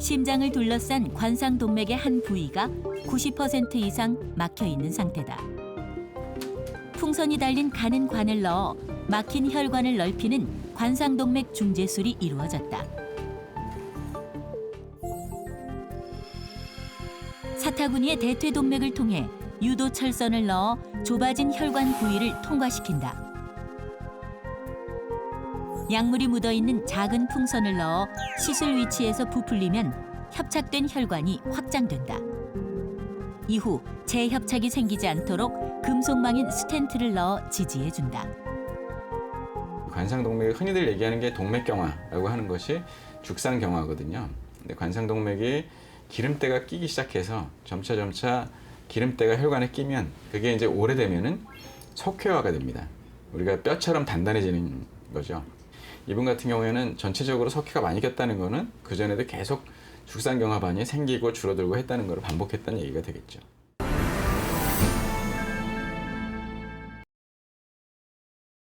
심장을 둘러싼 관상동맥의 한 부위가 90% 이상 막혀 있는 상태다. 풍선이 달린 가는 관을 넣어 막힌 혈관을 넓히는 관상동맥 중재술이 이루어졌다. 사타구니의 대퇴동맥을 통해 유도철선을 넣어 좁아진 혈관 부위를 통과시킨다. 약물이 묻어 있는 작은 풍선을 넣어 시술 위치에서 부풀리면 협착된 혈관이 확장된다. 이후 재협착이 생기지 않도록 금속망인 스텐트를 넣어 지지해 준다. 관상동맥이 흔히들 얘기하는 게 동맥경화라고 하는 것이 죽상경화거든요. 근데 관상동맥이 기름때가 끼기 시작해서 점차 점차 기름때가 혈관에 끼면 그게 이제 오래되면은 석회화가 됩니다. 우리가 뼈처럼 단단해지는 거죠. 이분 같은 경우에는 전체적으로 석회가 많이 꼈다는 거는 그 전에도 계속 죽상경화반이 생기고 줄어들고 했다는 걸 반복했다는 얘기가 되겠죠.